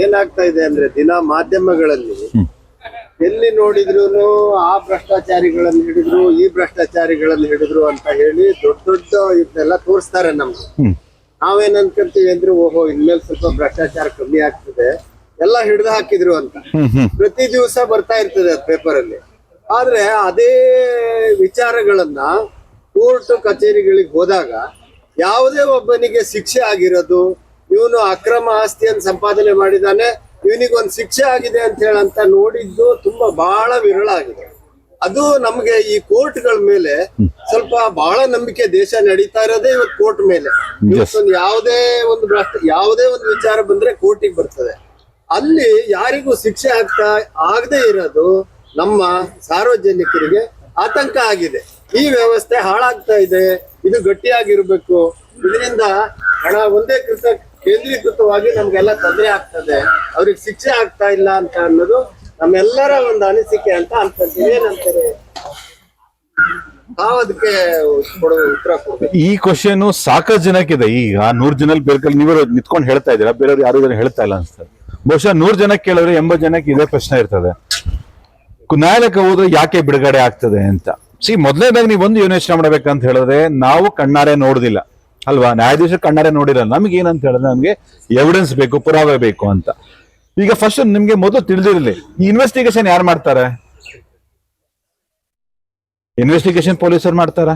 ಏನಾಗ್ತಾ ಇದೆ ಅಂದ್ರೆ ದಿನ ಮಾಧ್ಯಮಗಳಲ್ಲಿ ಎಲ್ಲಿ ನೋಡಿದ್ರು ಆ ಭ್ರಷ್ಟಾಚಾರಿಗಳನ್ನು ಹಿಡಿದ್ರು ಈ ಭ್ರಷ್ಟಾಚಾರಿಗಳನ್ನು ಹಿಡಿದ್ರು ಅಂತ ಹೇಳಿ ದೊಡ್ಡ ದೊಡ್ಡ ಇದನ್ನೆಲ್ಲ ತೋರಿಸ್ತಾರೆ ನಮ್ಗೆ. ನಾವೇನ್ ಅನ್ಕೊಂತೀವಿ ಅಂದ್ರೆ ಓಹೋ ಇನ್ಮೇಲೆ ಸ್ವಲ್ಪ ಭ್ರಷ್ಟಾಚಾರ ಕಮ್ಮಿ ಆಗ್ತದೆ ಎಲ್ಲ ಹಿಡಿದು ಹಾಕಿದ್ರು ಅಂತ. ಪ್ರತಿ ದಿವಸ ಬರ್ತಾ ಇರ್ತದೆ ಪೇಪರ್ ಅಲ್ಲಿ ಆದ್ರೆ ಅದೇ ವಿಚಾರಗಳನ್ನ ಕೋರ್ಟ್ ಕಚೇರಿಗಳಿಗೆ ಹೋದಾಗ ಯಾವುದೇ ಒಬ್ಬನಿಗೆ ಶಿಕ್ಷೆ ಆಗಿರೋದು ಇವನು ಅಕ್ರಮ ಆಸ್ತಿಯನ್ನು ಸಂಪಾದನೆ ಮಾಡಿದಾನೆ ಇವನಿಗೊಂದು ಶಿಕ್ಷೆ ಆಗಿದೆ ಅಂತ ಹೇಳಂತ ನೋಡಿದ್ದು ತುಂಬಾ ಬಹಳ ವಿರಳ ಆಗಿದೆ. ಅದು ನಮ್ಗೆ ಈ ಕೋರ್ಟ್ಗಳ ಮೇಲೆ ಸ್ವಲ್ಪ ಬಹಳ ನಂಬಿಕೆ ದೇಶ ನಡೀತಾ ಇರೋದೇ ಇವತ್ತು ಕೋರ್ಟ್ ಮೇಲೆ. ಇವತ್ತೊಂದು ಯಾವುದೇ ಒಂದು ಭ್ರಷ್ಟ ಯಾವುದೇ ಒಂದು ವಿಚಾರ ಬಂದ್ರೆ ಕೋರ್ಟಿಗೆ ಬರ್ತದೆ. ಅಲ್ಲಿ ಯಾರಿಗೂ ಶಿಕ್ಷೆ ಆಗ್ತಾ ಆಗದೆ ಇರೋದು ನಮ್ಮ ಸಾರ್ವಜನಿಕರಿಗೆ ಆತಂಕ ಆಗಿದೆ. ಈ ವ್ಯವಸ್ಥೆ ಹಾಳಾಗ್ತಾ ಇದೆ ಇದು ಗಟ್ಟಿಯಾಗಿರ್ಬೇಕು. ಇದರಿಂದ ಹಣ ಒಂದೇ ಕೃತ ಕೇಂದ್ರೀಕೃತವಾಗಿ ನಮ್ಗೆಲ್ಲ ತೊಂದರೆ ಆಗ್ತದೆ. ಅವ್ರಿಗೆ ಶಿಕ್ಷೆ ಆಗ್ತಾ ಇಲ್ಲ ಅಂತ ಅನ್ನೋದು ನಮ್ಮೆಲ್ಲರ ಒಂದು ಅನಿಸಿಕೆ ಅಂತ ಅನ್ಕೊಂತೀವಿ. ಏನಂತಾರೆ? ಈ ಕ್ವಶನ್ ಸಾಕಷ್ಟು ಜನಕ್ಕಿದೆ ಈಗ ನೂರ್ ಜನಲ್ಲಿ ಬೇರೆ ನೀವು ನಿಂತ್ಕೊಂಡು ಹೇಳ್ತಾ ಇದ್ದೀರಾ. ಬೇರೆಯವ್ರು ಯಾರು ಇದನ್ನ ಹೇಳ್ತಾ ಇಲ್ಲ ಅನ್ಸ್ತದೆ ಬಹುಶಃ ನೂರ್ ಜನಕ್ಕೆ ಕೇಳಿದ್ರೆ ಎಂಬತ್ತು ಜನಕ್ಕೆ ಇದೇ ಪ್ರಶ್ನೆ ಇರ್ತದೆ. ನ್ಯಾಯಾಲಯಕ್ಕೆ ಹೋದ್ರೆ ಯಾಕೆ ಬಿಡುಗಡೆ ಆಗ್ತದೆ ಅಂತ. ಸಿ ಮೊದಲನೇದಾಗಿ ನೀವು ಒಂದು ಯೋಚನೆ ಮಾಡ್ಬೇಕಂತ ಹೇಳಿದ್ರೆ ನಾವು ಕಣ್ಣಾರೆ ನೋಡುದಿಲ್ಲ. ಅಲ್ವಾ? ನ್ಯಾಯಾಧೀಶ ಕಣ್ಣಾರೆ ನೋಡಿರಲ್ಲ ನಮ್ಗೆ ಏನಂತ ಹೇಳಿದ್ರೆ ನಮ್ಗೆ ಎವಿಡೆನ್ಸ್ ಬೇಕು, ಪುರಾವೆ ಬೇಕು ಅಂತ. ಈಗ ಫಸ್ಟ್ ನಿಮ್ಗೆ ಮೊದಲು ತಿಳಿದಿರಲಿ, ಈ ಇನ್ವೆಸ್ಟಿಗೇಷನ್ ಯಾರು ಮಾಡ್ತಾರೆ? ಇನ್ವೆಸ್ಟಿಗೇಷನ್ ಪೊಲೀಸರು ಮಾಡ್ತಾರ?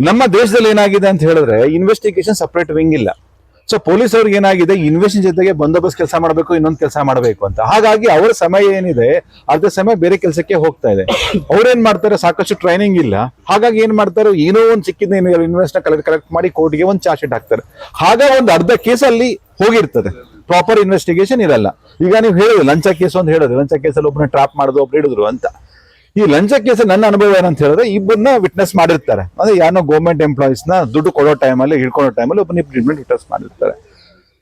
ನಮ್ಮ ದೇಶದಲ್ಲಿ ಏನಾಗಿದೆ ಅಂತ ಹೇಳಿದ್ರೆ ಇನ್ವೆಸ್ಟಿಗೇಷನ್ ಸಪರೇಟ್ ವಿಂಗ್ ಇಲ್ಲ. ಸೊ ಪೊಲೀಸ್ ಅವ್ರಿಗೆ ಏನಾಗಿದೆ? ಇನ್ವೆಸ್ಟ್ ಜೊತೆಗೆ ಬಂದೋಬಸ್ತ್ ಕೆಲಸ ಮಾಡಬೇಕು, ಇನ್ನೊಂದು ಕೆಲಸ ಮಾಡಬೇಕು ಅಂತ. ಹಾಗಾಗಿ ಅವರ ಸಮಯ ಏನಿದೆ ಅರ್ಧ ಸಮಯ ಬೇರೆ ಕೆಲಸಕ್ಕೆ ಹೋಗ್ತಾ ಇದೆ. ಅವ್ರೇನ್ ಮಾಡ್ತಾರೆ? ಸಾಕಷ್ಟು ಟ್ರೈನಿಂಗ್ ಇಲ್ಲ. ಹಾಗಾಗಿ ಏನ್ ಮಾಡ್ತಾರೆ? ಏನೋ ಒಂದು ಸಿಕ್ಕಿದ ಇನ್ವೆಸ್ಟ್ ಕಲೆಕ್ಟ್ ಕಲೆಕ್ಟ್ ಮಾಡಿ ಕೋರ್ಟ್ಗೆ ಒಂದು ಚಾರ್ಜ್ ಶೀಟ್ ಹಾಕ್ತಾರೆ. ಹಾಗ ಒಂದು ಅರ್ಧ ಕೇಸಲ್ಲಿ ಹೋಗಿರ್ತದೆ. ಪ್ರಾಪರ್ ಇನ್ವೆಸ್ಟಿಗೇಷನ್ ಇರಲ್ಲ. ಈಗ ನೀವು ಹೇಳಿದ್ರೆ, ಲಂಚ ಕೇಸ್ ಅಂತ ಹೇಳಿದ್ರೆ. ಲಂಚ ಕೇಸಲ್ಲಿ ಒಬ್ಬನ ಟ್ರಾಪ್ ಮಾಡಿದ್ರು ಒಬ್ರು ಹಿಡಿದ್ರು ಅಂತ. ಈ ಲಂಚ ಕೇಸ ನನ್ನ ಅನುಭವ ಏನಂತ ಹೇಳಿದ್ರೆ ಇಬ್ಬರನ್ನ ವಿಟ್ನೆಸ್ ಮಾಡಿರ್ತಾರೆ. ಅಂದ್ರೆ ಯಾರೋ ಗೌರ್ಮೆಂಟ್ ಎಂಪ್ಲಾಯೀಸ್ ದುಡ್ಡು ಕೊಡೋ ಟೈಮಲ್ಲಿ ಹಿಡ್ಕೊಳ್ಳೋ ಟೈಮಲ್ಲಿ ಒಬ್ಬನ ಟ್ರೀಟ್ಮೆಂಟ್ ವಿಟ್ನೆಸ್ ಮಾಡಿರ್ತಾರೆ.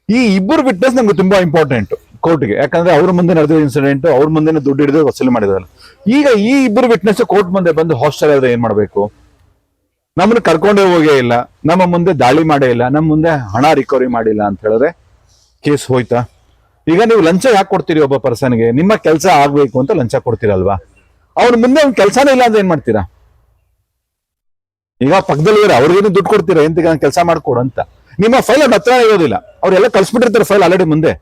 ಈ ಇಬ್ಬರು ವಿಟ್ನೆಸ್ ನಮ್ಗೆ ತುಂಬಾ ಇಂಪಾರ್ಟೆಂಟ್ ಕೋರ್ಟ್ಗೆ ಯಾಕಂದ್ರೆ ಅವ್ರ ಮುಂದೆ ನಡೆದ ಇನ್ಸಿಡೆಂಟ್ ಅವ್ರ ಮುಂದೆ ದುಡ್ಡು ಹಿಡಿದು ವಸೂಲಿ ಮಾಡಿದಾರಲ್ಲ. ಈಗ ಈ ಇಬ್ಬರು ವಿಟ್ನೆಸ್ ಕೋರ್ಟ್ ಮುಂದೆ ಬಂದು ಹಾಸ್ಟೆಲ್ ಆದ್ರೆ ಏನ್ ಮಾಡ್ಬೇಕು? ನಮ್ಮನ್ನ ಕರ್ಕೊಂಡೇ ಹೋಗೇ ಇಲ್ಲ. ನಮ್ಮ ಮುಂದೆ ದಾಳಿ ಮಾಡೇ ಇಲ್ಲ. ನಮ್ಮ ಮುಂದೆ ಹಣ ರಿಕವರಿ ಮಾಡಿಲ್ಲ ಅಂತ ಹೇಳಿದ್ರೆ ಕೇಸ್ ಹೋಯ್ತಾ? ಈಗ ನೀವು ಲಂಚ ಯಾಕೆ ಕೊಡ್ತೀರಿ ಒಬ್ಬ ಪರ್ಸನ್ಗೆ ನಿಮ್ಮ ಕೆಲಸ ಆಗ್ಬೇಕು ಅಂತ ಲಂಚ ಕೊಡ್ತೀರಲ್ವಾ? ಅವ್ರ ಮುಂದೆ ಒಂದು ಕೆಲಸನೇ ಇಲ್ಲ ಅಂದ್ರೆ ಏನ್ ಮಾಡ್ತೀರಾ? ಈಗ ಪಕ್ಕದಲ್ಲಿ ಇರೋ ಅವ್ರಿಗೇನು ದುಡ್ಡು ಕೊಡ್ತೀರಾ? ಎಂತ ಕೆಲಸ ಮಾಡ್ಕೊಡು ಅಂತ. ನಿಮ್ಮ ಫೈಲ್ ಅವ್ರ ಹತ್ರ ಇರೋದಿಲ್ಲ. ಅವ್ರೆಲ್ಲ ಕಳ್ಸ್ಬಿಟ್ಟಿರ್ತಾರೆ ಫೈಲ್ ಆಲ್ರೆಡಿ ಮುಂದೆ.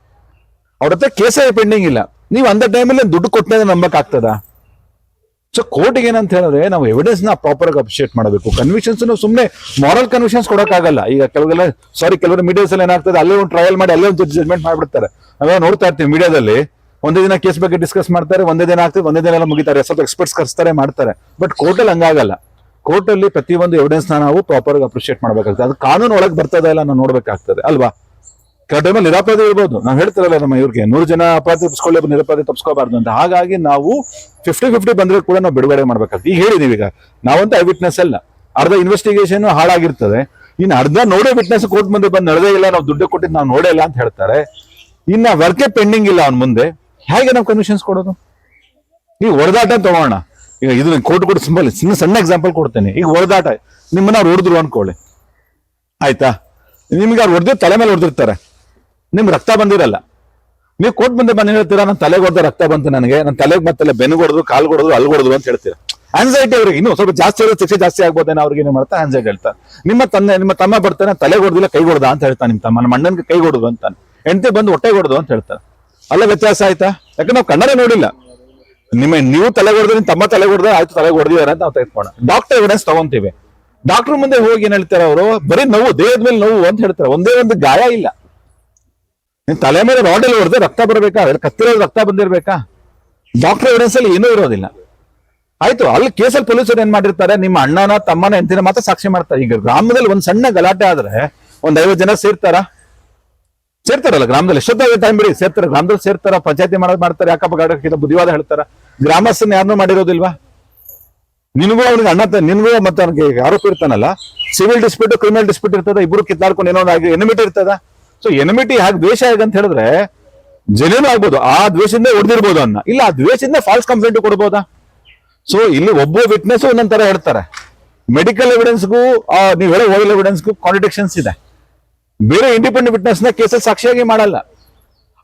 ಅವ್ರ ಹತ್ರ ಕೇಸೇ ಪೆಂಡಿಂಗ್ ಇಲ್ಲ. ನೀವು ಅಂದ ಟೈಮಲ್ಲಿ ದುಡ್ಡು ಕೊಟ್ಟನೆ ನಂಬಕ್ ಆಗ್ತದ? ಸೊ ಕೋರ್ಟ್ ಏನಂತ ಹೇಳಿದ್ರೆ ನಾವು ಎವಿಡೆನ್ಸ್ನ ಪ್ರಾಪರ್ ಆಗಿ ಅಪ್ರಿಶಿಯೇಟ್ ಮಾಡಬೇಕು. ಕನ್ವಿಷನ್ಸ್ ಸುಮ್ಮನೆ ಮಾರಲ್ ಕನ್ವಿಷನ್ಸ್ ಕೊಡೋಕ್ಕಾಗಲ್ಲ. ಈಗ ಕೆಲವೆಲ್ಲ ಸಾರಿ ಕೆಲವರು ಮೀಡಿಯಾಸ್ ಅಲ್ಲಿ ಏನಾಗ್ತದೆ, ಅಲ್ಲೇ ಒಂದು ಟ್ರಯಲ್ ಮಾಡಿ, ಅಲ್ಲೇ ಒಂದು ಜಜ್ಮೆಂಟ್ ಮಾಡ್ಬಿಡ್ತಾರೆ. ನಾವೇ ನೋಡ್ತಾ ಇರ್ತೀವಿ ಮೀಡಿಯಾದಲ್ಲಿ ಒಂದೇ ದಿನ ಕೇಸ್ ಬಗ್ಗೆ ಡಿಸ್ಕಸ್ ಮಾಡ್ತಾರೆ, ಒಂದೇ ದಿನ ಆಗ್ತದೆ, ಒಂದೇ ದಿನ ಎಲ್ಲ ಮುಗಿತಾರೆ. ಸ್ವಲ್ಪ ಎಕ್ಸ್ಪರ್ಟ್ಸ್ ಕರ್ಸ್ತಾರೆ, ಮಾಡ್ತಾರೆ. ಬಟ್ ಕೋರ್ಟಲ್ಲಿ ಹಂಗಾಗಲ್ಲ. ಕೋರ್ಟಲ್ಲಿ ಪ್ರತಿಯೊಂದು ಎವಿಡೆನ್ಸ್ನ ನಾವು ಪ್ರಾಪರ್ ಆಗಿ ಅಪ್ರಿಶಿಯೇಟ್ ಮಾಡ್ಬೇಕಾಗ್ತದೆ. ಅದು ಕಾನೂನು ಒಳಗೆ ಬರ್ತದೆ ಇಲ್ಲ ನಾವು ನೋಡ್ಬೇಕಾಗ್ತದೆ, ಅಲ್ವಾ? ಕೆಲವು ಟೈಮಲ್ಲಿ ಇರ್ಬೋದು. ನಾವು ಹೇಳ್ತಿರಲ್ಲ ನಮ್ಮ ಇವ್ರಿಗೆ, ನೂರು ಜನ ಅಪರಾಧಿ ತಪ್ಪಿಸ್ಕೊಳ್ಳಿ ನಿರಪರಾಧಿ ತಪ್ಪಿಸ್ಕೋಬಾರ್ದು ಅಂತ. ಹಾಗಾಗಿ ನಾವು ಫಿಫ್ಟಿ ಫಿಫ್ಟಿ ಬಂದ್ರೆ ಕೂಡ ನಾವು ಬಿಡುಗಡೆ ಮಾಡ್ಬೇಕಾಗ್ತದೆ. ಈಗ ಹೇಳಿದೀವಿ ಈಗ ನಾವಂತ ಐ ವಿಟ್ನೆಸ್ ಅಲ್ಲ. ಅರ್ಧ ಇನ್ವೆಸ್ಟಿಗೇಷನ್ ಹಾಳಾಗಿರ್ತದೆ. ಇನ್ನು ಅರ್ಧ ನೋಡೋ ವಿಟ್ನೆಸ್ ಕೋರ್ಟ್ ಮುಂದೆ ಬಂದು ನಡೆದೇ ಇಲ್ಲ, ನಾವು ದುಡ್ಡು ಕೊಟ್ಟಿದ್ದು ನಾವು ನೋಡೇ ಇಲ್ಲ ಅಂತ ಹೇಳ್ತಾರೆ. ಇನ್ನ ವರ್ಕೆ ಪೆಂಡಿಂಗ್ ಇಲ್ಲ ಅವ್ನ ಮುಂದೆ. ಹೇಗೆ ನಾವು ಕಮಿಷನ್ಸ್ ಕೊಡೋದು? ಈಗ ಹೊಡೆದಾಟ ತಗೋಣ. ಈಗ ಇದು ಕೋರ್ಟ್ ಕೊಟ್ಟು ಸಿಂಬಲ್ ಸಣ್ಣ ಸಣ್ಣ ಎಕ್ಸಾಂಪಲ್ ಕೊಡ್ತೇನೆ. ಈಗ ಹೊಡೆದಾಟ. ನಿಮ್ಮನ್ನ ಅವ್ರು ಹೊಡೆದ್ರು ಅನ್ಕೊಳ್ಳಿ. ಆಯ್ತಾ? ನಿಮ್ಗೆ ಅವ್ರು ಹೊಡೆದ್ರೆ ತಲೆ ಮೇಲೆ ಹೊಡೆದಿರ್ತಾರೆ. ನಿಮ್ಗೆ ರಕ್ತ ಬಂದಿರಲ್ಲ. ನೀವು ಕೋಟ್ ಮುಂದೆ ಬಂದು ಹೇಳ್ತೀರಾ ನನ್ನ ತಲೆಗೆ ಹೊಡೆದ ರಕ್ತ ಬಂತು ನನಗೆ. ನನ್ನ ತಲೆಗೆ ಮತ್ತೆ ಬೆನ್ನು ಹೊಡೆದು ಕಾಲು ಹೊಡೆದು ಅಲ್ಲಿ ಹೊಡೆದು ಅಂತ ಹೇಳ್ತೀರಾ? ಆನ್ಸೈಟಿ ಅವ್ರಿಗೆ ಇನ್ನೂ ಸ್ವಲ್ಪ ಜಾಸ್ತಿ ಇರೋ ಶಿಕ್ಷೆ ಜಾಸ್ತಿ ಆಗ್ಬೋದೇನೋ ಅವ್ರಿಗೆ ಏನು ಮಾಡ್ತಾ ಆನ್ಸೈಟ್ ಹೇಳ್ತಾರೆ. ನಿಮ್ಮ ತಂದೆ ನಿಮ್ಮ ತಮ್ಮ ಬರ್ತಾನೆ ತಲೆ ಹೊಡೆದಿಲ್ಲ, ಕೈ ಹೊಡೆದ ಅಂತ ಹೇಳ್ತಾನೆ ನಿಮ್ಮ ತಮ್ಮ. ನಮ್ಮ ಅಣ್ಣನಿಗೆ ಕೈ ಹೊಡೆದು ಅಂತಾನೆ. ಹೆಂಡತಿ ಬಂದು ಹೊಟ್ಟೆ ಹೊಡೆದು ಅಂತ ಹೇಳ್ತಾರೆ. ಅಲ್ಲ ವ್ಯತ್ಯಾಸ ಆಯ್ತಾ? ಯಾಕಂದ್ರೆ ನಾವು ಕನ್ನಡ ನೋಡಿಲ್ಲ. ನಿಮ್ಮ ನೀವು ತಲೆ ಹೊಡೆದ್ರೆ ತಮ್ಮ ತಲೆ ಹೊಡೆದ್ರೆ ಆಯ್ತು, ತಲೆ ಹೊಡೆದಿದ್ದಾರೆ ಅಂತ ನಾವು ತೆಗೆದುಕೋಣ ಡಾಕ್ಟರ್ ಎವಿಡೆನ್ಸ್ ತಗೊಂತೀವಿ. ಡಾಕ್ಟರ್ ಮುಂದೆ ಹೋಗಿ ಏನ್ ಹೇಳ್ತಾರೆ ಅವರು? ಬರೀ ನೋವು, ದೇಹದ ಮೇಲೆ ನೋವು ಅಂತ ಹೇಳ್ತಾರೆ. ಒಂದೇ ಒಂದು ಗಾಯ ಇಲ್ಲ. ನಿಮ್ ತಲೆ ಮೇಲೆ ರಾಡಲ್ಲಿ ಹೊಡೆದ್ರೆ ರಕ್ತ ಬರಬೇಕಾ? ಅದ್ರಲ್ಲಿ ಕತ್ತಿರೋದು ರಕ್ತ ಬಂದಿರ್ಬೇಕಾ? ಡಾಕ್ಟರ್ ಎವಿಡೆನ್ಸ್ ಅಲ್ಲಿ ಏನೂ ಇರೋದಿಲ್ಲ. ಆಯ್ತು, ಅಲ್ಲಿ ಕೇಸಲ್ಲಿ ಪೊಲೀಸರು ಏನ್ ಮಾಡಿರ್ತಾರೆ? ನಿಮ್ಮ ಅಣ್ಣನ, ತಮ್ಮನ ಎಂತಿನ ಮಾತ್ರ ಸಾಕ್ಷಿ ಮಾಡ್ತಾರೆ. ಈಗ ಗ್ರಾಮದಲ್ಲಿ ಒಂದ್ ಸಣ್ಣ ಗಲಾಟೆ ಆದ್ರೆ ಒಂದ್ ಐವತ್ತು ಜನ ಸೇರ್ತಾರ? ಸೇರ್ತಾರಲ್ಲ ಗ್ರಾಮದಲ್ಲಿ? ಎಷ್ಟೊತ್ತಾಗ ಟೈಮ್ ಬಿಡಿ. ಸೇರ್ತಾರೆ. ಗ್ರಾಮದಲ್ಲಿ ಸೇರ್ತಾರ, ಪಂಚಾಯತಿ ಮಾಡೋದು ಮಾಡ್ತಾರೆ. ಯಾಕಪ್ಪ ಬುದ್ಧಿವಾದ ಹೇಳ್ತಾರ? ಗ್ರಾಮಸ್ಥನ ಯಾರನ್ನೂ ಮಾಡಿರೋದಿಲ್ವಾ? ನಿನಗೂ ಅವ್ನಿಗೆ ಅಣ್ಣ ನಿನ್ಗೂ ಮತ್ತೆ ಅವ್ನಿಗೆ ಆರೋಪ ಇರ್ತಾನಲ್ಲ ಸಿವಿಲ್ ಡಿಸ್ಪ್ಯೂಟ್ ಕ್ರಿಮಿನಲ್ ಡಿಸ್ಪ್ಯೂಟ್ ಇರ್ತದ? ಇಬ್ರು ಕಿತ್ತಾಡ್ಕೊಂಡು ಏನೋ ಆಗಿ ಎನಿಮಿಟಿ ಇರ್ತದ? ಸೊ ಎನಿಮಿಟಿ ಹಾಗೆ ದ್ವೇಷ ಅಂತ ಹೇಳಿದ್ರೆ, ಜನೇನು ಆಗ್ಬೋದು. ಆ ದ್ವೇಷದಿಂದ ಹೊಡೆದಿರ್ಬೋದು ಅನ್ನ. ಇಲ್ಲ, ಆ ದ್ವೇಷದಿಂದ ಫಾಲ್ಸ್ ಕಂಪ್ಲೇಂಟ್ ಕೊಡ್ಬೋದಾ? ಸೊ ಇಲ್ಲಿ ಒಬ್ಬ ವಿಟ್ನೆಸ್ ಒಂದೊಂದ್ ತರ ಹೇಳ್ತಾರೆ. ಮೆಡಿಕಲ್ ಎವಿಡೆನ್ಸ್ಗೂ ನೀವು ಹೇಳೋ ಓರಲ್ ಎವಿಡೆನ್ಸ್ಗೂ ಕಾಂಟ್ರಡಿಕ್ಷನ್ಸ್ ಇದೆ. ಬೇರೆ ಇಂಡಿಪೆಂಡೆಂಟ್ ವಿಟ್ನೆಸ್ನ ಕೇಸಲ್ಲಿ ಸಾಕ್ಷಿಯಾಗಿ ಮಾಡಲ್ಲ.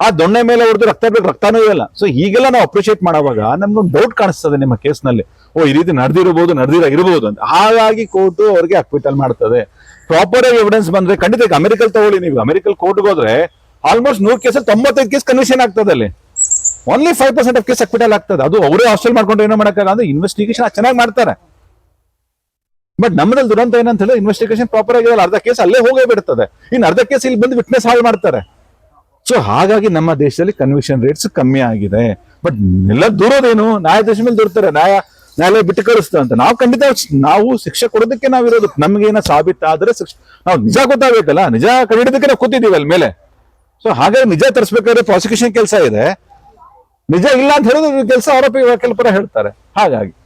ಆ ದೊಣ್ಣೆ ಮೇಲೆ ಹೊಡೆದು ರಕ್ತ ಬೇಕು ರಕ್ತನೂ ಇಲ್ಲ. ಸೊ ಹೀಗೆಲ್ಲ ನಾವು ಅಪ್ರಿಶಿಯೇಟ್ ಮಾಡುವಾಗ ನಮ್ಗೊಂದು ಡೌಟ್ ಕಾಣಿಸ್ತದೆ ನಿಮ್ಮ ಕೇಸ್ನಲ್ಲಿ. ಓ, ಈ ರೀತಿ ನಡೆದಿರಬಹುದು ನಡೆದಿರ ಇರಬಹುದು ಅಂತ. ಹಾಗಾಗಿ ಕೋರ್ಟ್ ಅವ್ರಿಗೆ ಅಕ್ವಿಟಲ್ ಮಾಡ್ತದೆ. ಪ್ರಾಪರ್ ಆಗಿ ಎವಿಡೆನ್ಸ್ ಬಂದ್ರೆ ಖಂಡಿತ ಅಮೆರಿಕಲ್ ತಗೊಳ್ಳಿ ನೀವು. ಅಮೆರಿಕಲ್ ಕೋರ್ಟ್ಗೆ ಹೋದ್ರೆ ಆಲ್ಮೋಸ್ಟ್ ನೂರು ಕೇಸಲ್ಲಿ ತೊಂಬತ್ತೈದು ಕೇಸ್ ಕನ್ವಿಷನ್ ಆಗ್ತದೆ ಅಲ್ಲಿ. Only five percent of case acquittal ಆಗ್ತದೆ. ಅದು ಅವರೇ ಹಾಸ್ಟೆಲ್ ಮಾಡ್ಕೊಂಡು ಏನೋ ಮಾಡಕ್ಕಾಗ ಅಂದ್ರೆ ಇನ್ವೆಸ್ಟಿಗೇಷನ್ ಚೆನ್ನಾಗಿ ಮಾಡ್ತಾರೆ. ಬಟ್ ನಮ್ಮದಲ್ಲಿ ದುರಂತ ಏನಂತ ಹೇಳಿದ್ರೆ ಇನ್ವೆಸ್ಟಿಗೇಷನ್ ಪ್ರಾಪರ್ ಆಗಿರಲ್ಲ. ಅರ್ಧ ಕೇಸ್ ಅಲ್ಲೇ ಹೋಗೇ ಬಿಡ್ತದೆ. ಇನ್ನು ಅರ್ಧ ಕೇಸ್ ಇಲ್ಲಿ ಬಂದು ವಿಟ್ನೆಸ್ ಹಾಳು ಮಾಡ್ತಾರೆ. ಸೊ ಹಾಗಾಗಿ ನಮ್ಮ ದೇಶದಲ್ಲಿ ಕನ್ವಿಕ್ಷನ್ ರೇಟ್ಸ್ ಕಮ್ಮಿ ಆಗಿದೆ. ಬಟ್ ಎಲ್ಲ ದೂರೋದೇನು? ನ್ಯಾಯಾಧೀಶ ಮೇಲೆ ದೂರ್ತಾರೆ. ನ್ಯಾಯ, ನ್ಯಾಯಾಲಯ ಬಿಟ್ಟು ಕಳಿಸ್ತಾ ಅಂತ. ನಾವು ಖಂಡಿತ ನಾವು ಶಿಕ್ಷೆ ಕೊಡೋದಕ್ಕೆ ನಾವಿರೋದು ನಮ್ಗೇನ ಸಾಬೀತಾದ್ರೆ ಶಿಕ್ಷೆ ನಾವು ನಿಜ ಗೊತ್ತಾಗಬೇಕಲ್ಲ? ನಿಜ ಕಂಡಿಡೋದಕ್ಕೆ ನಾವು ಕೂತಿದ್ದೀವಿ ಅಲ್ಲಿ ಮೇಲೆ. ಸೊ ಹಾಗಾಗಿ ನಿಜ ತರಿಸ್ಬೇಕಾದ್ರೆ ಪ್ರಾಸಿಕ್ಯೂಷನ್ ಕೆಲಸ ಇದೆ. ನಿಜ ಇಲ್ಲ ಅಂತ ಹೇಳೋದು ಕೆಲಸ ಆರೋಪಿ ವಕೀಲ ಪರ ಹೇಳ್ತಾರೆ. ಹಾಗಾಗಿ.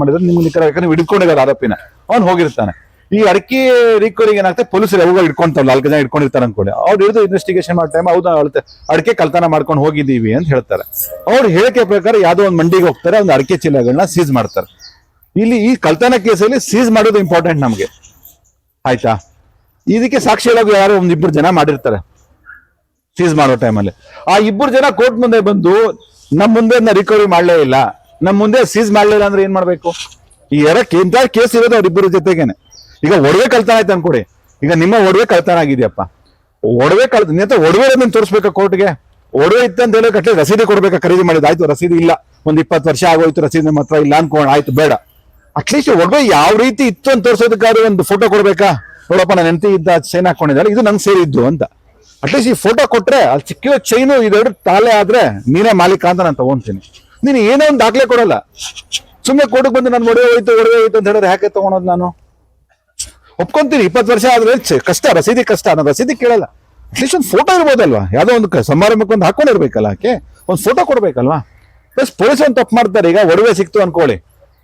ಮಾಡಿದ್ರೆ ನಿಮ್ಗೆ ನಿಖರ ಹಿಡ್ಕೊಂಡಿದ್ದಾರೆ ಆರೋಪಿನ. ಅವ್ನು ಹೋಗಿರ್ತಾನೆ. ಈ ಅಡಿಕೆ ರೀಕೋರಿಗೆ ಏನಾಗ್ತದೆ, ಪೊಲೀಸರು ಯಾವಾಗ ಇಟ್ಕೊಂತಾವ್ ನಾಲ್ಕು ಜನ ಇಟ್ಕೊಂಡಿರ್ತಾರೆ ಅನ್ಕೊಳ್ಳಿ. ಅವ್ರು ಹಿಡಿದು ಇನ್ವೆಸ್ಟಿಗೇಷನ್ ಮಾಡೋ ಟೈಮ್ ಹೌದಾ ಅಳತೆ ಅಡಿಕೆ ಕಳ್ತನ ಮಾಡ್ಕೊಂಡು ಹೋಗಿದ್ದೀವಿ ಅಂತ ಹೇಳ್ತಾರೆ. ಅವ್ರು ಹೇಳಿಕೆ ಪ್ರಕಾರ ಯಾವುದೋ ಒಂದು ಮಂಡಿಗೆ ಹೋಗ್ತಾರೆ, ಒಂದು ಅಡಿಕೆ ಚೀಲಗಳನ್ನ ಸೀಸ್ ಮಾಡ್ತಾರೆ. ಇಲ್ಲಿ ಈ ಕಳ್ತನ ಕೇಸಲ್ಲಿ ಸೀಸ್ ಮಾಡೋದು ಇಂಪಾರ್ಟೆಂಟ್ ನಮ್ಗೆ. ಆಯ್ತಾ? ಇದಕ್ಕೆ ಸಾಕ್ಷಿ ಹೇಳೋದು ಯಾರೋ ಒಂದ್ ಇಬ್ಬರು ಜನ ಮಾಡಿರ್ತಾರೆ ಸೀಸ್ ಮಾಡೋ ಟೈಮಲ್ಲಿ ಆ ಇಬ್ಬರು ಜನ ಕೋರ್ಟ್ ಮುಂದೆ ಬಂದು ನಮ್ಮ ಮುಂದೆ ರಿಕವರಿ ಮಾಡಲೇ ಇಲ್ಲ. ನಮ್ ಮುಂದೆ ಸೀಸ್ ಮಾಡ್ಲಿಲ್ಲ ಅಂದ್ರೆ ಏನ್ ಮಾಡ್ಬೇಕು? ಈ ಎರ ಇಂತ ಕೇಸ್ ಇರೋದು ಅವ್ರಿಬ್ಬರ ಜೊತೆಗೇನೆ. ಈಗ ಒಡವೆ ಕಳ್ತನ ಆಯ್ತು ಅನ್ಕೊಡಿ. ಈಗ ನಿಮ್ಮ ಒಡವೆ ಕಳ್ತನ ಆಗಿದೆಯಪ್ಪ. ಒಡವೆ ನಿಂತ ಒಡವೆ ಅದನ್ನ ತೋರಿಸ್ಬೇಕಾ ಕೋರ್ಟ್ಗೆ? ಒಡವೆ ಇತ್ತು ಅಂತ ಹೇಳಿ ಕಟ್ಟಲೆ ರಸೀದಿ ಕೊಡ್ಬೇಕಾ? ಖರೀದಿ ಮಾಡಿದ್ ಆಯ್ತು, ರಸೀದಿ ಇಲ್ಲ. ಒಂದ್ ಇಪ್ಪತ್ತು ವರ್ಷ ಆಗೋಯ್ತು, ರಸೀದಿ ನಿಮ್ಮ ಹತ್ರ ಇಲ್ಲ ಅನ್ಕೊಂಡ್ ಆಯ್ತು, ಬೇಡ. ಅಟ್ಲೀಸ್ಟ್ ಒಡವೆ ಯಾವ ರೀತಿ ಇತ್ತು ಅಂತ ತೋರ್ಸೋದಕ್ಕಾದ್ರೆ ಒಂದು ಫೋಟೋ ಕೊಡ್ಬೇಕಾ? ನೋಡಪ್ಪ, ನಾನು ಹೆಂಡತಿ ಇದ್ದ ಚೈನ್ ಹಾಕೊಂಡಿದ್ದಾಳೆ, ಇದು ನಂಗೆ ಸೇರಿದ್ದು ಅಂತ. ಅಟ್ಲೀಸ್ಟ್ ಈ ಫೋಟೋ ಕೊಟ್ರೆ, ಅಲ್ಲಿ ಸಿಕ್ಕಿರೋ ಚೈನು ಇದೆರಡು ತಾಲೆ ಆದ್ರೆ ನೀನೇ ಮಾಲೀಕ ಅಂತ ನಾನು ತಗೊಂತೀನಿ. ನೀನು ಏನೋ ಒಂದು ದಾಖಲೆ ಕೊಡಲ್ಲ. ಸುಮ್ಮನೆ ಕೋರ್ಟ್ಗೆ ಬಂದು ನಾನು ಒಡವೆ ಹೋಯ್ತು ಒಡವೆ ಹೋಯ್ತು ಅಂತ ಹೇಳಿದ್ರೆ ಯಾಕೆ ತಗೊಳೋದು ನಾನು? ಒಪ್ಕೊಂತೀನಿ, ಇಪ್ಪತ್ತು ವರ್ಷ ಆದ್ರೆ ಕಷ್ಟ, ರಸೀದಿ ಕಷ್ಟ, ನಾನು ರಸೀದಿ ಕೇಳಲ್ಲ. ಅಟ್ಲೀಸ್ಟ್ ಒಂದು ಫೋಟೋ ಇರ್ಬೋದಲ್ವಾ? ಯಾವುದೋ ಒಂದು ಸಮಾರಂಭಕ್ಕೆ ಒಂದು ಹಾಕೊಂಡಿರ್ಬೇಕಲ್ಲ ಆಕೆ? ಒಂದು ಫೋಟೋ ಕೊಡ್ಬೇಕಲ್ವಾ? ಪ್ಲಸ್ ಪೊಲೀಸ್ ಒಂದು ತಪ್ಪು ಮಾಡ್ತಾರೆ, ಈಗ ಒಡವೆ ಸಿಕ್ತು ಅನ್ಕೊಳ್ಳಿ.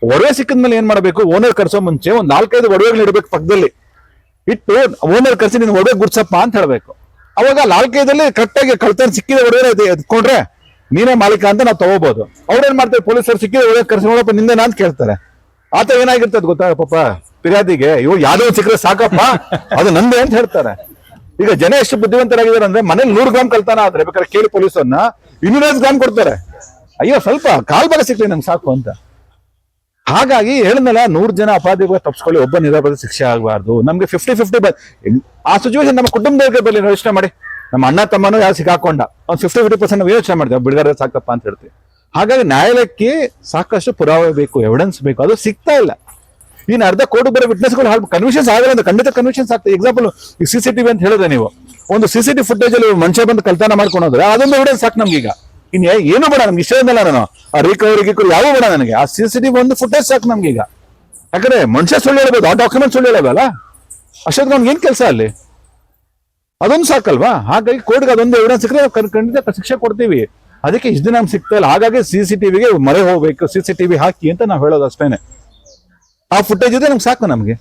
ಒಡವೆ ಸಿಕ್ಕಿದ್ಮೇಲೆ ಏನು ಮಾಡಬೇಕು? ಓನರ್ ಕರ್ಸೋ ಮುಂಚೆ ಒಂದು ನಾಲ್ಕೈದು ಒಡವೆಗಳು ಇಡಬೇಕು ಪಕ್ಕದಲ್ಲಿ. ಇಟ್ಟು ಓನರ್ ಕರ್ಸಿ ನಿನ್ನ ಒಡವೆ ಗುಡ್ಸಪ್ಪ ಅಂತ ಹೇಳ್ಬೇಕು. ಅವಾಗ ನಾಲ್ಕೈದಲ್ಲಿ ಕರೆಕ್ಟಾಗಿ ಕಳ್ತಾನೆ ಸಿಕ್ಕಿದ ಒಡವೆ ಎತ್ಕೊಂಡ್ರೆ ನೀನೇ ಮಾಲೀಕ ಅಂತ ನಾವು ತಗೋಬಹುದು ಅವ್ರೇನ್ ಮಾಡ್ತಾರೆ? ಪೊಲೀಸರು ಸಿಕ್ಕಿದ್ರೆ ಒಡವೆ ಕರ್ಸಿ ನೋಡಪ್ಪ ನಿಂದೆ ಅಂತ ಕೇಳ್ತಾರೆ. ಆತ ಏನಾಗಿರ್ತದ ಗೊತ್ತಾ ಪಾಪ ಫಿರ್ಯಾದಿಗೆ? ಇವ್ ಯಾವ್ದೋ ಸಿಕ್ಕರೆ ಸಾಕಪ್ಪ, ಅದು ನಂದೇ ಅಂತ ಹೇಳ್ತಾರೆ. ಈಗ ಜನ ಎಷ್ಟು ಬುದ್ಧಿವಂತರಾಗಿದ್ದಾರೆ ಅಂದ್ರೆ ಮನೇಲಿ ನೂರು ಗ್ರಾಮ್ ಕಲ್ತಾನ ಆದ್ರೆ ಬೇಕಾದ್ರೆ ಕೇಳಿ ಪೊಲೀಸನ್ನ ಇನ್ನೂರೈದು ಗ್ರಾಮ್ ಕೊಡ್ತಾರೆ. ಅಯ್ಯೋ, ಸ್ವಲ್ಪ ಕಾಲ್ ಬರ ಸಿಕ್ಲಿ ನಂಗೆ ಸಾಕು ಅಂತ. ಹಾಗಾಗಿ ಹೇಳಿದ್ನಲ್ಲ ನೂರ್ ಜನ ಅಪರಾಧಿಗಳು ತಪ್ಪಿಸ್ಕೊಳ್ಳಿ ಒಬ್ಬ ನಿರಾಪರಾಧ ಶಿಕ್ಷೆ ಆಗಬಾರ್ದು. ನಮ್ಗೆ ಫಿಫ್ಟಿ ಫಿಫ್ಟಿ ಆ ಸಿಚುವೇಶನ್ ನಮ್ಮ ಕುಟುಂಬದವ್ರಿಗೆ ಬರಲಿ, ಯೋಚನೆ ಮಾಡಿ. ನಮ್ಮ ಅಣ್ಣ ತಮ್ಮನೂ ಯಾರು ಸಿಕ್ಕಾಕೊಂಡ. ಒಂದು ಫಿಫ್ಟಿ ಫಿಫ್ಟಿ ಪರ್ಸೆಂಟ್ ಯೋಚನೆ ಮಾಡ್ತೇವೆ. ಬಿಡುಗಡೆ ಸಾಕಪ್ಪ ಅಂತ ಹೇಳ್ತೀವಿ. ಹಾಗಾಗಿ ನ್ಯಾಯಾಲಯಕ್ಕೆ ಸಾಕಷ್ಟು ಪುರಾವೆ ಬೇಕು ಎವಿಡೆನ್ಸ್ ಬೇಕು. ಅದು ಸಿಗ್ತಾ ಇಲ್ಲ. ಇನ್ನು ಅರ್ಧ ಕೋಟಿ ಬರೋ ವಿಟ್ನೆಸ್ಗಳು ಹಾಕಿ ಕನ್ವಿಷನ್ಸ್ ಆಗಲ್ಲ ಅಂತ ಖಂಡಿತ ಕನ್ವಿಷನ್ಸ್ ಆಗ್ತದೆ. ಎಕ್ಸಾಂಪಲ್ ಈ ಸಿ ಸಿ ಟಿವಿ ಅಂತ ಹೇಳಿದ್ರೆ ನೀವು. ಒಂದು ಸಿ ಸಿ ಟಿವಿ ಫುಟೇಜ್ ಅಲ್ಲಿ ಮನುಷ್ಯ ಬಂದು ಕಲ್ತಾನ ಮಾಡ್ಕೊಂಡು ಹೋದ್ರೆ ಅದೊಂದು ಎವಿಡೆನ್ಸ್ ಸಾಕು ನಮ್ಗೀಗ ಇನ್ನು ಏನು ಬೇಡ ನಮ್ಗೆ, ಇಷ್ಟ ಇಲ್ಲ ನಾನು. ಆ ರಿಕವರಿ ಗಿಕವರಿ ಯಾವ ಬೇಡ ನನಗೆ. ಆ ಸಿ ಸಿ ಟಿವಿ ಒಂದು ಫುಟೇಜ್ ಸಾಕು ನಮ್ಗೀಗ ಯಾಕಂದ್ರೆ ಮನುಷ್ಯ ಸುಳ್ಳು ಹೇಳ್ಬೋದು, ಆ ಡಾಕ್ಯುಮೆಂಟ್ ಸುಳ್ಳು ಹೇಳಬೇಕಲ್ಲ ಅಷ್ಟೊತ್ತು ನಮ್ಗೆ ಏನು ಕೆಲಸ ಅಲ್ಲಿ? ಅದೊಂದು ಸಾಕಲ್ವಾ? ಹಾಗಾಗಿ ಕೋರ್ಟ್ಗೆ ಅದೊಂದು ಎವಿಡೆನ್ಸ್ ಸಿಕ್ಕರೆ ಖಂಡಿತ ಶಿಕ್ಷೆ ಕೊಡ್ತೀವಿ. ಅದಕ್ಕೆ ಇಷ್ಟು ದಿನ ಸಿಗ್ತಾ ಇಲ್ಲ. ಹಾಗಾಗಿ ಸಿ ಸಿ ಟಿವಿಗೆ ಮರೆ ಹೋಗ್ಬೇಕು. ಸಿ ಸಿ ಟಿವಿ ಹಾಕಿ ಅಂತ ನಾವು ಹೇಳೋದು ಅಷ್ಟೇನೆ. ಆ ಫುಟೇಜ್ ಇದೆ ನಮ್ಗೆ ಸಾಕು ನಮಗೆ.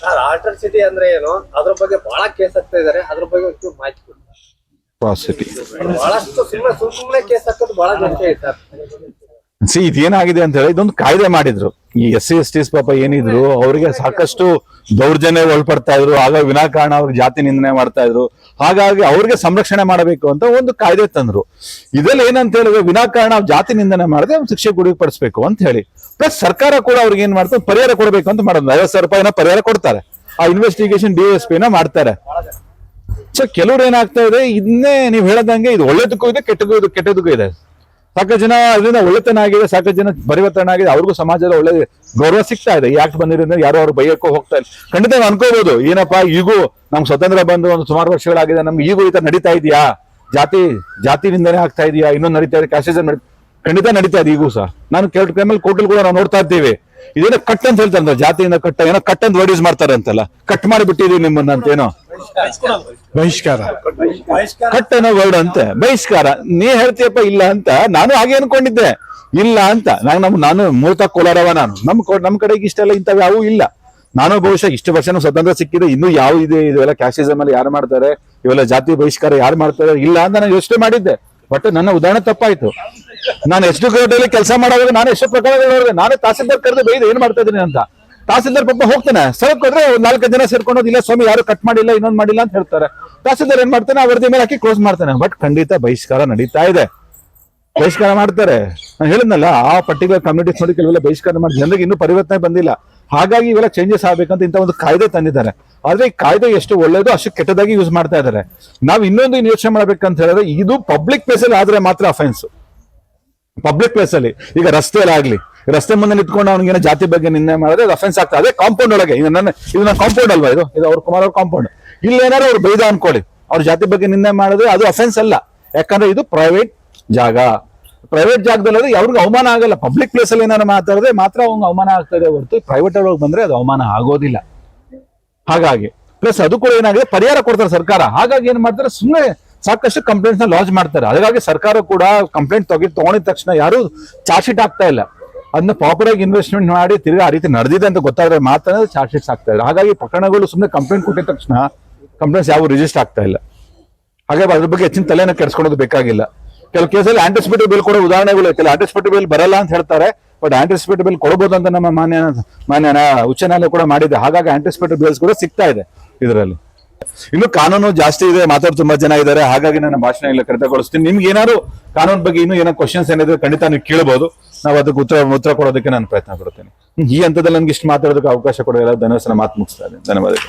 ಸರ್ ಆಲ್ಟರ್ ಸಿಟಿ ಅಂದ್ರೆ ಏನು? ಅದ್ರ ಬಗ್ಗೆ ಬಹಳ ಕೇಸ್ ಆಗ್ತಾ ಇದಾರೆ. ಅದ್ರ ಬಗ್ಗೆ ಒಂಚೂರು ಮಾಹಿತಿ ಕೊಡಿ. ಬಹಳಷ್ಟು ಸುಮ್ಮನೆ ಸುಮ್ಮನೆ ಕೇಸ್ ಹಾಕೋದು ಬಹಳ ಜಾಸ್ತಿ ಸರ್. ಸಿ ಇದೇನಾಗಿದೆ ಅಂತ ಹೇಳಿ ಇದೊಂದು ಕಾಯ್ದೆ ಮಾಡಿದ್ರು. ಈ ಎಸ್ ಸಿ, ಎಸ್ ಟಿ ಪಾಪ ಏನಿದ್ರು, ಅವರಿಗೆ ಸಾಕಷ್ಟು ದೌರ್ಜನ್ಯ ಒಳಪಡ್ತಾ ಇದ್ರು. ಆಗ ವಿನಾಕಾರಣ ಅವ್ರಿಗೆ ಜಾತಿ ನಿಂದನೆ ಮಾಡ್ತಾ ಇದ್ರು. ಹಾಗಾಗಿ ಅವ್ರಿಗೆ ಸಂರಕ್ಷಣೆ ಮಾಡಬೇಕು ಅಂತ ಒಂದು ಕಾಯ್ದೆ ತಂದ್ರು. ಇದ್ರಲ್ಲಿ ಏನಂತ ಹೇಳಿದ್ರೆ ವಿನಾಕಾರಣ ಜಾತಿ ನಿಂದನೆ ಮಾಡದೆ ಶಿಕ್ಷೆ ಗುರಿಪಡಿಸ್ಬೇಕು ಅಂತ ಹೇಳಿ. ಪ್ಲಸ್ ಸರ್ಕಾರ ಕೂಡ ಅವ್ರಿಗೆ ಏನ್ ಮಾಡ್ತಾರೆ ಪರಿಹಾರ ಕೊಡಬೇಕು ಅಂತ ಮಾಡೋದು. ಐವತ್ತು ಸಾವಿರ ರೂಪಾಯಿನ ಪರಿಹಾರ ಕೊಡ್ತಾರೆ. ಆ ಇನ್ವೆಸ್ಟಿಗೇಷನ್ ಡಿ ಎಸ್ ಪಿನ ಮಾಡ್ತಾರೆ. ಸೊ ಕೆಲವ್ರು ಏನಾಗ್ತಾ ಇದೆ? ಇದನ್ನೇ ನೀವು ಹೇಳದಂಗೆ ಇದು ಒಳ್ಳೇದಕ್ಕೂ ಇದೆ, ಕೆಟ್ಟದಕ್ಕೂ ಇದೆ ಕೆಟ್ಟದಕ್ಕೂ ಇದೆ. ಸಾಕಷ್ಟು ಜನ ಅದರಿಂದ ಒಳ್ಳೆತನ ಆಗಿದೆ, ಸಾಕಷ್ಟು ಜನ ಪರಿವರ್ತನೆ ಆಗಿದೆ, ಅವ್ರಿಗೂ ಸಮಾಜದ ಒಳ್ಳೆ ಗೌರವ ಸಿಗ್ತಾ ಇದೆ. ಯಾಕೆ ಬಂದಿರೋದ್ರಿಂದ ಯಾರು ಅವ್ರು ಬೈಯಕ್ಕೂ ಹೋಗ್ತಾ ಇಲ್ಲ. ಖಂಡಿತ ಅನ್ಕೋಬಹುದು ಏನಪ್ಪಾ, ಈಗೂ ನಮ್ಗೆ ಸ್ವತಂತ್ರ ಬಂದು ಒಂದು ಸುಮಾರು ವರ್ಷಗಳಾಗಿದೆ, ನಮ್ಗೆ ಈಗೂ ಈ ತರ ನಡೀತಾ ಇದೆಯಾ? ಜಾತಿ ಜಾತಿ ನಿಂದನೆ ಆಗ್ತಾ ಇದೆಯಾ? ಇನ್ನೊಂದು ನಡೀತಾ ಇದೆ ಕ್ಯಾಸ್ಟಿಸಮ್ ನಡೀತಾ ಖಂಡಿತ ನಡೀತಾ ಇದೆ ಈಗೂ ಸಹ. ನಾನು ಕೆಲವು ಟೈಮಲ್ಲಿ ಕೋಟಲ್ ಕೂಡ ನಾವು ನೋಡ್ತಾ ಇರ್ತೀವಿ. ಇದೇನೋ ಕಟ್ ಅಂತ ಹೇಳ್ತಾರೆ ಜಾತಿಯಿಂದ ಕಟ್ಟ, ಏನೋ ಕಟ್ ಅಂತ ವರ್ಡ್ ಯೂಸ್ ಮಾಡ್ತಾರೆ ಅಂತಲ್ಲ. ಕಟ್ ಮಾಡಿ ಬಿಟ್ಟಿದೀವಿ ನಿಮ್ಮನ್ನ ಅಂತ ಏನೋ. ಬಹಿಷ್ಕಾರ. ಕಟ್ ಅನ್ನೋ ವರ್ಡ್ ಅಂತೆ. ಬಹಿಷ್ಕಾರ. ನೀ ಹೇಳ್ತೀಯಪ್ಪ ಇಲ್ಲ ಅಂತ ನಾನು ಹಾಗೆ ಅನ್ಕೊಂಡಿದ್ದೆ. ಇಲ್ಲ ಅಂತ. ನಾನು ನಮ್, ನಾನು ಮೂಲತಃ ಕೋಲಾರವ ನಾನು. ನಮ್ ನಮ್ ಕಡೆಗೆ ಇಷ್ಟೆಲ್ಲ ಇಂಥವು ಯಾವೂ ಇಲ್ಲ. ನಾನು ಬಹುಶಃ ಇಷ್ಟು ವರ್ಷನೂ ಸ್ವತಂತ್ರ ಸಿಕ್ಕಿದೆ. ಇನ್ನೂ ಯಾವ ಇದೆ ಇದೆಲ್ಲ ಕ್ಯಾಶಿಸಮ್ ಅಲ್ಲಿ ಯಾರು ಮಾಡ್ತಾರೆ? ಇವೆಲ್ಲ ಜಾತಿ ಬಹಿಷ್ಕಾರ ಯಾರು ಮಾಡ್ತಾರೆ? ಇಲ್ಲ ಅಂತ ನಾನು ಯೋಚನೆ ಮಾಡಿದ್ದೆ. ಬಟ್ ನನ್ನ ಉದಾಹರಣೆ ತಪ್ಪಾಯ್ತು. ನಾನು ಎಷ್ಟು ಅಲ್ಲಿ ಕೆಲಸ ಮಾಡುವಾಗ ನಾನು ಎಷ್ಟು ಪ್ರಕಾರ ನಾನೇ ತಹಸೀಲ್ದಾರ್ ಕರೆದು ಬೈದು ಏನ್ ಮಾಡ್ತಾ ಇದ್ದೀನಿ ಅಂತ. ತಹಸೀಲ್ದಾರ್ ಪಾಪ ಹೋಗ್ತಾನೆ. ಸ್ಥಳಕ್ಕೆ ಹೋದ್ರೆ ಒಂದ್ ನಾಲ್ಕೈದು ಜನ ಸೇರ್ಕೊಂಡು, ಇಲ್ಲ ಸ್ವಾಮಿ, ಯಾರು ಕಟ್ ಮಾಡಿಲ್ಲ, ಇನ್ನೊಂದ್ ಮಾಡಿಲ್ಲ ಅಂತ ಹೇಳ್ತಾರೆ. ತಹಸೀಲ್ದಾರ್ ಏನ್ ಮಾಡ್ತಾನೆ? ವರದಿ ಮೇಲೆ ಹಾಕಿ ಕ್ಲೋಸ್ ಮಾಡ್ತಾನೆ. ಬಟ್ ಖಂಡಿತ ಬಹಿಷ್ಕಾರ ನಡೀತಾ ಇದೆ. ಬಹಿಷ್ಕಾರ ಮಾಡ್ತಾರೆ. ನಾನು ಹೇಳಿದ್ನಲ್ಲ, ಆ ಪರ್ಟಿಕ್ಯುಲರ್ ಕಮ್ಯುನಿಟೀಸ್ ನೋಡಿ ಕೆಲವೆಲ್ಲ ಬಹಿಷ್ಕಾರ ಮಾಡಿ. ಜನರಿಗೆ ಇನ್ನೂ ಪರಿವರ್ತನೆ ಬಂದಿಲ್ಲ. ಹಾಗಾಗಿ ಇವೆಲ್ಲ ಚೇಂಜಸ್ ಆಗ್ಬೇಕಂತ ಇಂಥ ಒಂದು ಕಾಯ್ದೆ ತಂದಿದ್ದಾರೆ. ಆದ್ರೆ ಈ ಕಾಯ್ದೆ ಎಷ್ಟು ಒಳ್ಳೇದು ಅಷ್ಟು ಕೆಟ್ಟದಾಗಿ ಯೂಸ್ ಮಾಡ್ತಾ ಇದ್ದಾರೆ. ನಾವು ಇನ್ನೊಂದು ಇನ್ನು ಯೋಚನೆ ಮಾಡ್ಬೇಕಂತ ಹೇಳಿದ್ರೆ ಇದು ಪಬ್ಲಿಕ್ ಪ್ಲೇಸ್ ಅಲ್ಲಿ ಆದ್ರೆ ಮಾತ್ರ ಅಫೆನ್ಸ್ ಪಬ್ಲಿಕ್ ಪ್ಲೇಸ್ ಅಲ್ಲಿ. ಈಗ ರಸ್ತೆಯಲ್ಲಿ ಆಗ್ಲಿ. ರಸ್ತೆ ಮುಂದೆ ನಿಂತ್ಕೊಂಡು ಅವ್ನಿಗೆ ಜಾತಿ ಬಗ್ಗೆ ನಿನ್ನೆ ಮಾಡಿದ್ರೆ ಅದು ಅಫೆನ್ಸ್ ಆಗ್ತದೆ. ಅದೇ ಕಾಂಪೌಂಡ್ ಒಳಗೆ. ಇದು ನನ್ನ ಇದು ನನ್ನ ಕಾಂಪೌಂಡ್ ಅಲ್ವಾ ಇದು? ಇದು ಅವ್ರ ಕುಮಾರ್ ಅವ್ರ ಕಾಂಪೌಂಡ್ ಇಲ್ಲಿ ಏನಾದ್ರು ಅವ್ರು ಬೈದ ಅನ್ಕೊಳ್ಳಿ. ಅವ್ರ ಜಾತಿ ಬಗ್ಗೆ ನಿನ್ನೆ ಮಾಡಿದ್ರೆ ಅದು ಅಫೆನ್ಸ್ ಅಲ್ಲ. ಯಾಕಂದ್ರೆ ಇದು ಪ್ರೈವೇಟ್ ಜಾಗ. ಪ್ರೈವೇಟ್ ಜಾಗದಲ್ಲಿ ಅವ್ರಿಗೆ ಅವಮಾನ ಆಗಲ್ಲ. ಪಬ್ಲಿಕ್ ಪ್ಲೇಸ್ ಅಲ್ಲಿ ಏನಾದ್ರು ಮಾತಾಡಿದ್ರೆ ಮಾತ್ರ ಅವ್ನು ಅವಮಾನ ಆಗ್ತದೆ ಹೊರತು ಪ್ರೈವೇಟ್ ಒಳಗೆ ಬಂದ್ರೆ ಅದು ಅವಮಾನ ಆಗೋದಿಲ್ಲ. ಹಾಗಾಗಿ ಪ್ಲಸ್ ಅದು ಕೂಡ ಏನಾಗಿದೆ, ಪರಿಹಾರ ಕೊಡ್ತಾರೆ ಸರ್ಕಾರ. ಹಾಗಾಗಿ ಏನ್ ಮಾಡ್ತಾರೆ ಸುಮ್ಮನೆ ಸಾಕಷ್ಟು ಕಂಪ್ಲೇಂಟ್ಸ್ನ ಲಾಂಚ್ ಮಾಡ್ತಾರೆ. ಹಾಗಾಗಿ ಸರ್ಕಾರ ಕೂಡ ಕಂಪ್ಲೇಂಟ್ ತಗಿ, ತಗೊಂಡಿದ ತಕ್ಷಣ ಯಾರು ಚಾರ್ಜ್ ಶೀಟ್ ಆಗ್ತಾ ಇಲ್ಲ. ಅದನ್ನ ಪ್ರಾಪರ್ ಆಗಿ ಇನ್ವೆಸ್ಟ್ಮೆಂಟ್ ಮಾಡಿ ತಿರ್ಗಿ ಆ ರೀತಿ ನಡೆದಿದೆ ಅಂತ ಗೊತ್ತಾದ್ರೆ ಮಾತ್ರ ಚಾರ್ಜ್ ಶೀಟ್ಸ್ ಆಗ್ತಾ ಇಲ್ಲ. ಹಾಗಾಗಿ ಪ್ರಕರಣಗಳು ಸುಮ್ಮನೆ ಕಂಪ್ಲೇಂಟ್ ಕೊಟ್ಟಿದ ತಕ್ಷಣ ಕಂಪ್ಲೇಂಟ್ಸ್ ಯಾವ ರಿಜಿಸ್ಟರ್ ಆಗ್ತಾ ಇಲ್ಲ. ಹಾಗಾಗಿ ಅದ್ರ ಬಗ್ಗೆ ಹೆಚ್ಚಿನ ತಲೆನ ಕೆಡಿಸ್ಕೊಳ್ಳೋದು ಬೇಕಾಗಿಲ್ಲ. ಕೆಲವು ಕೇಸಲ್ಲಿ ಆಂಟಿಸಿಪೇಟಿವ್ ಬಿಲ್ ಕೊಡೋ ಉದಾಹರಣೆಗಳು ಕೆಲವು ಆಂಟಿಸಿಪೇಟಿವ್ ಬಿಲ್ ಬರಲ್ಲ ಅಂತ ಹೇಳ್ತಾರೆ ಬಟ್ ಆಂಟಿಸಿಪೇಟಿವ್ ಬಿಲ್ ಕೊಡಬಹುದು ಅಂತ ನಮ್ಮ ಮಾನ್ಯ ಮಾನ್ಯ ಉಚ್ಚ ನ್ಯಾಯಾಲಯ ಕೂಡ ಮಾಡಿದೆ. ಹಾಗಾಗಿ ಆಂಟಿಸಿಪೇಟಿವ್ ಬಿಲ್ಸ್ ಕೂಡ ಸಿಗ್ತಾ ಇದೆ ಇದರಲ್ಲಿ. ಇನ್ನು ಕಾನೂನು ಜಾಸ್ತಿ ಇದೆ ಮಾತಾಡ್ ತುಂಬಾ ಜನ ಇದ್ದಾರೆ. ಹಾಗಾಗಿ ನನ್ನ ಭಾಷಣ ಇಲ್ಲ ಕಡಿತಗೊಳಿಸ್ತೀನಿ ನಿಮ್ಗೆ ಏನಾದ್ರು ಕಾನೂನು ಬಗ್ಗೆ ಇನ್ನೂ ಏನೋ ಕ್ವಶನ್ಸ್ ಏನಿದ್ರೆ ಖಂಡಿತ ನೀವು ಕೇಳಬಹುದು ನಾವು ಅದಕ್ಕೆ ಉತ್ತರ ಉತ್ತರ ಕೊಡೋದಕ್ಕೆ ನಾನು ಪ್ರಯತ್ನ ಪಡ್ತೇನೆ. ಈ ಹಂತದಲ್ಲಿ ನನಗೆ ಇಷ್ಟು ಮಾತಾಡೋದಕ್ಕೆ ಅವಕಾಶ ಕೊಡೋದಿಲ್ಲ ಧನ್ಯವಾದ ಮಾತು ಮುಗಿಸ್ತಾ ಇದ್ದೀನಿ. ಧನ್ಯವಾದಗಳು.